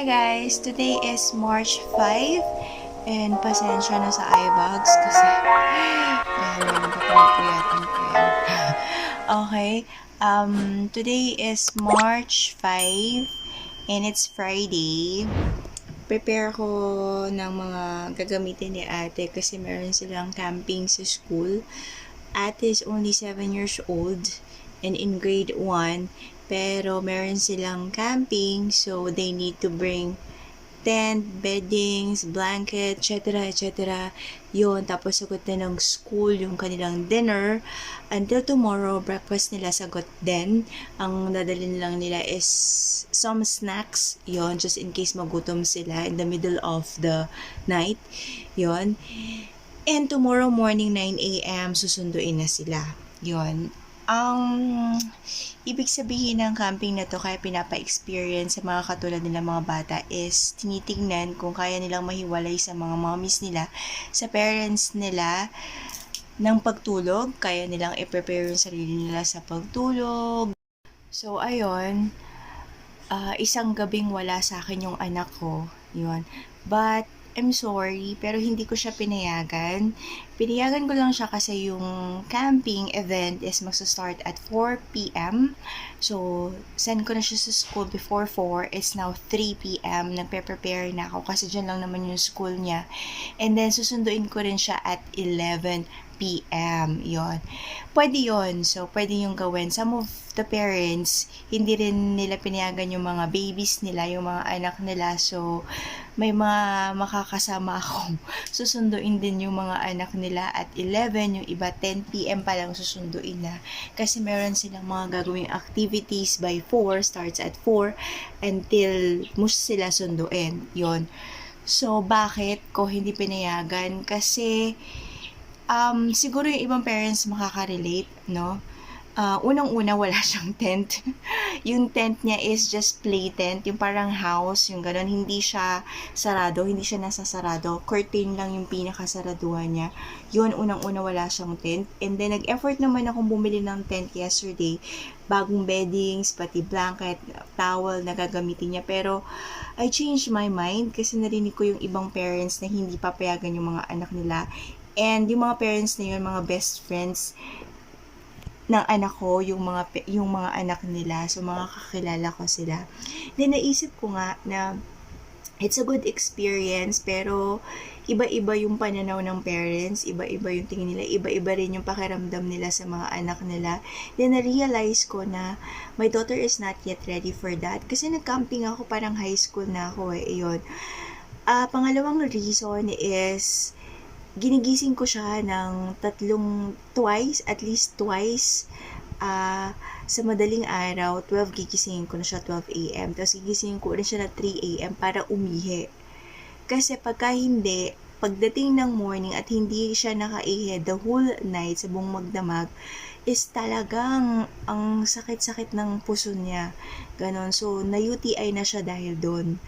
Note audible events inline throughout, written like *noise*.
Hi guys! Today is March 5 and pasensya na sa eyebags kasi *laughs* ayan, kapag puyatan ko yan. okay, um, today is March 5 and it's Friday. Prepare ko ng mga gagamitin ni ate kasi meron silang camping sa school. Ate is only 7 years old and in grade 1 pero meron silang camping so they need to bring tent, beddings, blanket, etc. etc. Yun, tapos sagot din ng school yung kanilang dinner. Until tomorrow, breakfast nila sagot din. Ang dadalhin lang nila is some snacks. Yun, just in case magutom sila in the middle of the night. Yun. And tomorrow morning, 9 a.m., susunduin na sila. Yun. Ang ibig sabihin ng camping na to kaya pinapa-experience sa mga katulad nila mga bata is tinitingnan kung kaya nilang mahiwalay sa mga mommies nila, sa parents nila ng pagtulog, kaya nilang i-prepare yung sarili nila sa pagtulog. So, ayun, ah, isang gabing wala sa akin yung anak ko, yun. But, I'm sorry, pero hindi ko siya pinayagan. Pinayagan ko lang siya kasi yung camping event is magsa-start at 4 p.m. So, send ko na siya sa school before 4. It's now 3 p.m. Nagpe-prepare na ako kasi dyan lang naman yung school niya. And then, susunduin ko rin siya at 11 p.m. Yon. Pwede yon So, pwede yung gawin. Some of the parents, hindi rin nila pinayagan yung mga babies nila, yung mga anak nila. So, may mga makakasama *laughs* akong susunduin din yung mga anak nila at 11, yung iba 10 p.m. pa lang susunduin na. Kasi meron silang mga gagawing activities by 4, starts at 4, until mus sila sunduin. yon So, bakit ko hindi pinayagan? Kasi, um, siguro yung ibang parents makaka-relate, no? Uh, unang-una, wala *laughs* siyang tent. yung tent niya is just play tent, yung parang house, yung ganun. Hindi siya sarado, hindi siya nasasarado. Curtain lang yung pinakasaraduhan niya. Yun, unang-una, wala siyang tent. And then, nag-effort naman akong bumili ng tent yesterday. Bagong beddings, pati blanket, towel na gagamitin niya. Pero, I changed my mind kasi narinig ko yung ibang parents na hindi papayagan yung mga anak nila And yung mga parents na yun, mga best friends ng anak ko, yung mga yung mga anak nila, so mga kakilala ko sila. Then naisip ko nga na it's a good experience pero iba-iba yung pananaw ng parents, iba-iba yung tingin nila, iba-iba rin yung pakiramdam nila sa mga anak nila. Then na-realize ko na my daughter is not yet ready for that kasi nag-camping ako parang high school na ako eh. Yun. Uh, pangalawang reason is ginigising ko siya ng tatlong twice, at least twice uh, sa madaling araw, 12 gigisingin ko na siya 12 a.m. Tapos gigisingin ko rin siya na 3 a.m. para umihi. Kasi pagka hindi, pagdating ng morning at hindi siya nakaihi the whole night sa buong magdamag, is talagang ang sakit-sakit ng puso niya. Ganon. So, na-UTI na siya dahil doon.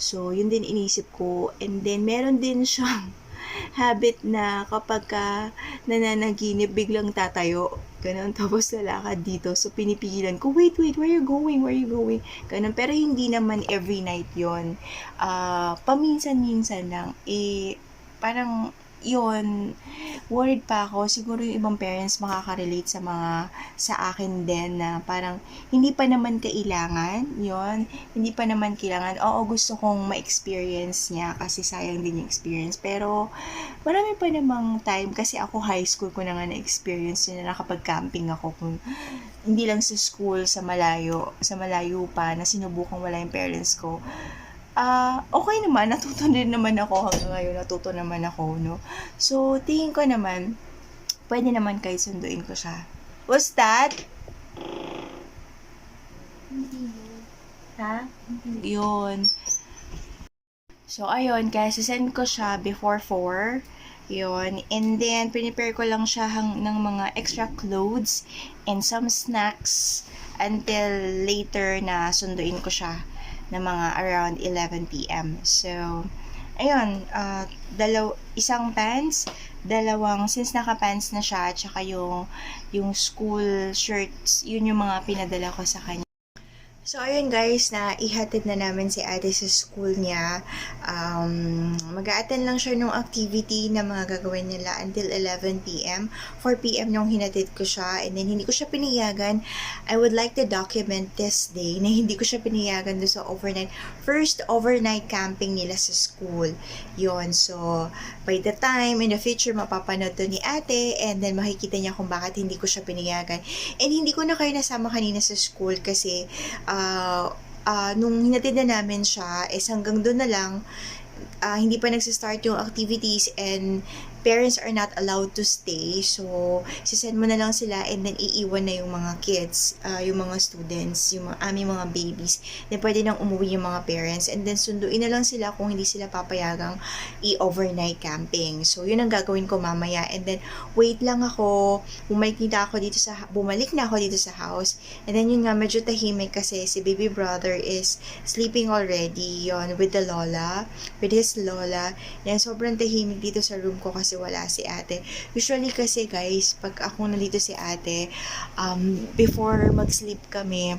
So, yun din inisip ko. And then, meron din siyang *laughs* habit na kapag ka nananaginip, biglang tatayo. Ganun. *laughs* Tapos lalakad dito. So, pinipigilan ko, wait, wait, where you going? Where you going? Ganun. Pero hindi naman every night yon uh, Paminsan-minsan lang. Eh, parang yun, worried pa ako. Siguro yung ibang parents makaka-relate sa mga, sa akin din na parang, hindi pa naman kailangan, yon hindi pa naman kailangan, oo, gusto kong ma-experience niya kasi sayang din yung experience. Pero, marami pa namang time kasi ako high school ko na nga na-experience yun na nakapag-camping ako kung hindi lang sa school, sa malayo, sa malayo pa, na sinubukang wala yung parents ko uh, okay naman, *laughs* natuto din naman ako hanggang ngayon, natuto naman ako, no? So, tingin ko naman, pwede naman kahit sunduin ko siya. What's that? Ha? Yun. So, ayun, kaya send ko siya before 4. Yun. And then, prepare ko lang siya hang, ng mga extra clothes and some snacks until later na sunduin ko siya na mga around 11 p.m. So, ayun, uh, dalaw isang pants, dalawang, since naka-pants na siya, tsaka yung, yung school shirts, yun yung mga pinadala ko sa kanya. So, ayun guys, na ihatid na namin si ate sa school niya. Um, mag attend lang siya ng activity na mga gagawin nila until 11pm. 4pm nung hinatid ko siya and then hindi ko siya piniyagan. I would like to document this day na hindi ko siya piniyagan doon sa overnight. First overnight camping nila sa school. Yon So, by the time in the future, mapapanood to ni ate and then makikita niya kung bakit hindi ko siya piniyagan. And hindi ko na kayo nasama kanina sa school kasi ah ah, nung hinatid na namin siya, is hanggang doon na lang, ah, hindi pa nagsistart yung activities and parents are not allowed to stay. So, sisend mo na lang sila and then iiwan na yung mga kids, ah, yung mga students, yung mga, aming mga babies. Then, pwede nang umuwi yung mga parents. And then, sunduin na lang sila kung hindi sila papayagang i-overnight camping. So, yun ang gagawin ko mamaya. And then, wait lang ako. Bumalik na ako dito sa, bumalik na ako dito sa house. And then, yun nga, medyo tahimik kasi si baby brother is sleeping already yon with the lola, with his lola. Yan, sobrang tahimik dito sa room ko kasi wala si ate. Usually kasi guys, pag ako nandito si ate, um, before mag-sleep kami,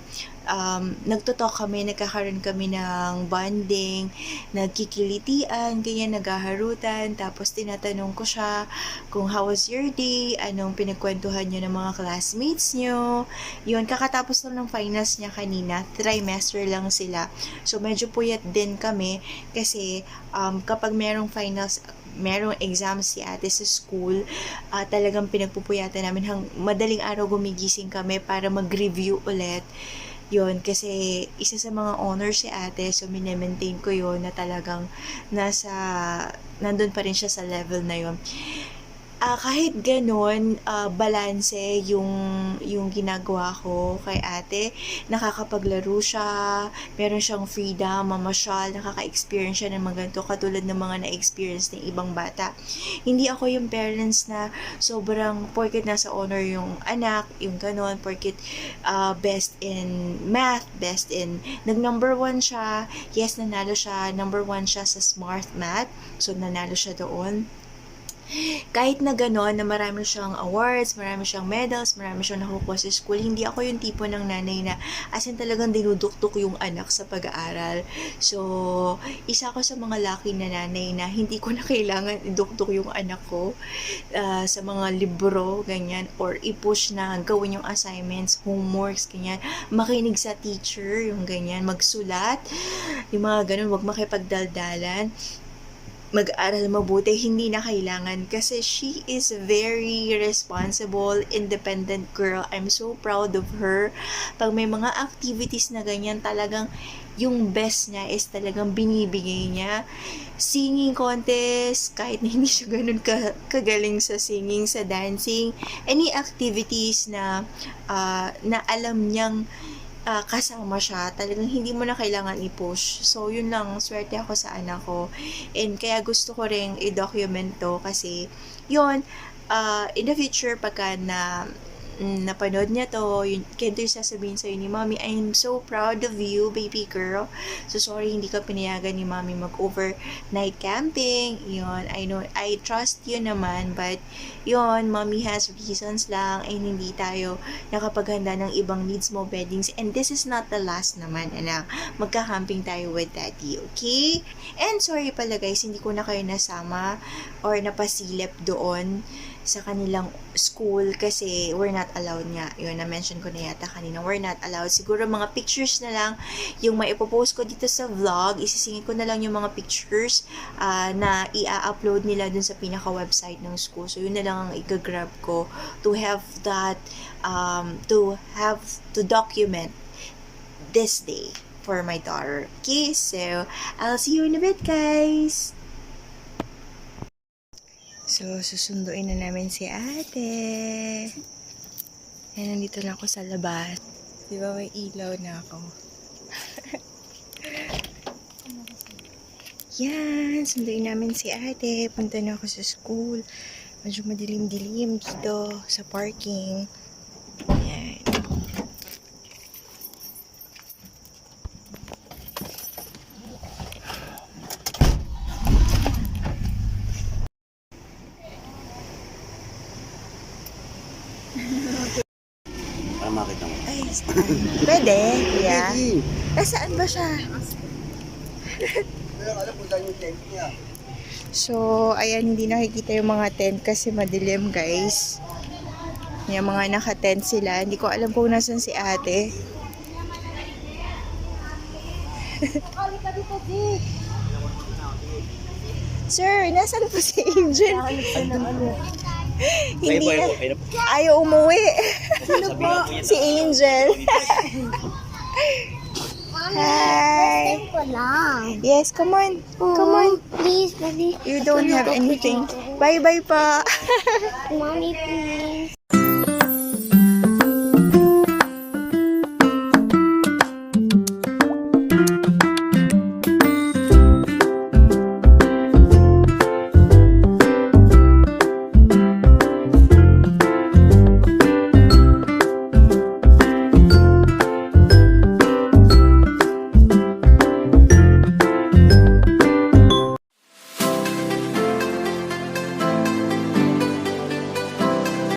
um, nagtotalk kami, nagkakaroon kami ng bonding, nagkikilitian, ganyan, naghaharutan, tapos tinatanong ko siya kung how was your day, anong pinagkwentuhan niyo ng mga classmates niyo. Yun, kakatapos lang ng finals niya kanina, trimester lang sila. So, medyo puyat din kami kasi um, kapag merong finals, merong exam si ate sa school, ah, talagang pinagpupuyatan namin hang madaling araw gumigising kami para mag-review ulit. Yun, kasi isa sa mga honors si ate, so minemaintain ko yun na talagang nasa, nandun pa rin siya sa level na yun. Ah, kahit ganun, ah, balanse yung, yung ginagawa ko kay ate. Nakakapaglaro siya, meron siyang freedom, mamasyal, nakaka-experience siya ng mga ganito, katulad ng mga na-experience ng ibang bata. Hindi ako yung parents na sobrang, porket nasa honor yung anak, yung ganun, porket ah, best in math, best in, nag-number one siya, yes, nanalo siya, number one siya sa smart math, so nanalo siya doon kahit na gano'n, na marami siyang awards, marami siyang medals, marami siyang nakukuha sa school, hindi ako yung tipo ng nanay na as in talagang dinuduktok yung anak sa pag-aaral. So, isa ako sa mga lucky na nanay na hindi ko na kailangan iduktok yung anak ko ah, sa mga libro, ganyan, or i-push na gawin yung assignments, homeworks, ganyan. Makinig sa teacher, yung ganyan, magsulat, yung mga ganun, wag makipagdaldalan mag-aral mabuti, hindi na kailangan kasi she is very responsible, independent girl. I'm so proud of her. Pag may mga activities na ganyan, talagang yung best niya is talagang binibigay niya. Singing contest, kahit na hindi siya ganun ka, kagaling sa singing, sa dancing, any activities na, ah, na alam niyang ah, kasama siya, talagang hindi mo na kailangan i-push. So, yun lang, swerte ako sa anak ko. And kaya gusto ko rin i-document to kasi, yun, ah, in the future, pagka na mm, napanood niya to, yun, kento yung sasabihin sa'yo ni Mommy, I'm so proud of you, baby girl. So, sorry, hindi ka pinayagan ni Mommy mag-overnight camping. Yun, I know, I trust you naman, but, yun, Mommy has reasons lang, and hindi tayo nakapaghanda ng ibang needs mo, beddings, and this is not the last naman, anak. Magka-camping tayo with daddy, okay? And sorry pala guys, hindi ko na kayo nasama or napasilip doon sa kanilang school kasi we're not allowed nga. Yun, na-mention ko na yata kanina, we're not allowed. Siguro mga pictures na lang yung maipopost ko dito sa vlog. Isisingin ko na lang yung mga pictures ah, na i-upload nila dun sa pinaka-website ng school. So, yun na lang ang i-grab ko to have that, um, to have, to document this day for my daughter. Okay, so I'll see you in a bit, guys. So, susunduin na namin si ate. Yan, nandito na ako sa labas. Di ba may ilaw na ako? *laughs* Yan, sunduin namin si ate. Punta na ako sa school. Medyo madilim-dilim dito sa parking. Yan. Para makita mo. Ay, Pwede, kuya. Pwede. Nasaan ba siya? Saan. So, ayan, hindi nakikita yung mga tent kasi madilim, guys. Yung mga naka-tent sila. Hindi ko alam kung nasan si ate. *laughs* Sir, nasan po si Angel? Hindi na, ayaw umuwi. Sabihan po *laughs* si Angel. Hi. Yes, come on. Come on. Please, mommy. You don't have anything. Bye-bye pa. Mommy, please.